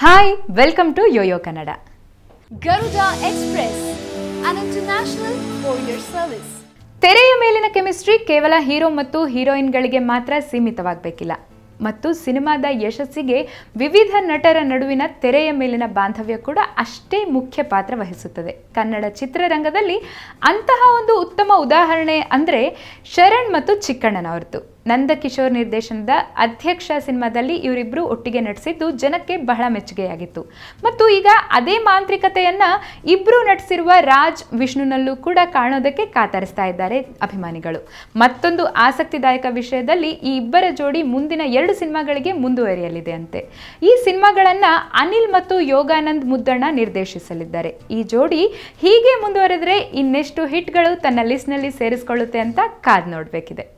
Hi welcome to yoyo Kannada Garuda express an international courier service. ತೆರೆಯ ಮೇಲಿನ chemistry ಕೇವಲ hero ಮತ್ತು ಹೀರೋಯಿನ್ಗಳಿಗೆ ಮಾತ್ರ ಸೀಮಿತವಾಗಬೇಕಿಲ್ಲ. ಮತ್ತು ಸಿನಿಮಾದ ಯಶಸ್ಸಿಗೆ ವಿವಿಧ ನಟರ ನಡುವಿನ ತೆರೆಯ ಮೇಲಿನ ಬಾಂಧವ್ಯ ಕೂಡ ಅಷ್ಟೇ ಮುಖ್ಯ ಪಾತ್ರ ವಹಿಸುತ್ತದೆ. ಕನ್ನಡ ಚಿತ್ರರಂಗದಲ್ಲಿ ಅಂತಹ ಒಂದು ಉತ್ತಮ ಉದಾಹರಣೆ ಅಂದರೆ ಶರಣ್ ಮತ್ತು ಚಿಕ್ಕಣ್ಣನವರದ್ದು. ನಂದಕಿಶೋರ್ ನಿರ್ದೇಶನದ ಅಧ್ಯಕ್ಷ ಸಿನಿಮಾದಲ್ಲಿ ಇವರಿಬ್ಬರು ಒಟ್ಟಿಗೆ ನಟಿಸಿದ್ದು ಜನಕ್ಕೆ ಬಹಳ ಮೆಚ್ಚುಗೆಯಾಗಿತ್ತು. ಮತ್ತು ಈಗ ಅದೇ ಮಾಂತ್ರಿಕತೆಯನ್ನ ಇಬ್ಬರು ನಟಿಸಿರುವ ರಾಜ್ ವಿಷ್ಣುನಲ್ಲೂ ಕೂಡ ಕಾಣೋದಕ್ಕೆ ಕಾತರಿಸ್ತಾ ಇದ್ದಾರೆ ಅಭಿಮಾನಿಗಳು. ಮತ್ತೊಂದು ಆಸಕ್ತಿದಾಯಕ ವಿಷಯದಲ್ಲಿ ಈ ಇಬ್ಬರ ಜೋಡಿ ಮುಂದಿನ ಎರಡು ಸಿನಿಮಾಗಳಿಗೆ ಮುಂದುವರಿಯಲಿದೆ ಅಂತೆ. ಈ ಸಿನಿಮಾಗಳನ್ನ ಅನಿಲ್ ಮತ್ತು ಯೋಗಾನಂದ್ ಮುದ್ದಣ್ಣ ನಿರ್ದೇಶಿಸಲಿದ್ದಾರೆ. ಈ ಜೋಡಿ ಹೀಗೆ ಮುಂದುವರೆದ್ರೆ ಇನ್ನೆಷ್ಟು ಹಿಟ್ಗಳು ತನ್ನ ಲಿಸ್ಟ್ನಲ್ಲಿ ಸೇರಿಸಿಕೊಳ್ಳುತ್ತೆ ಅಂತ ಕಾದ್ ನೋಡಬೇಕಿದೆ.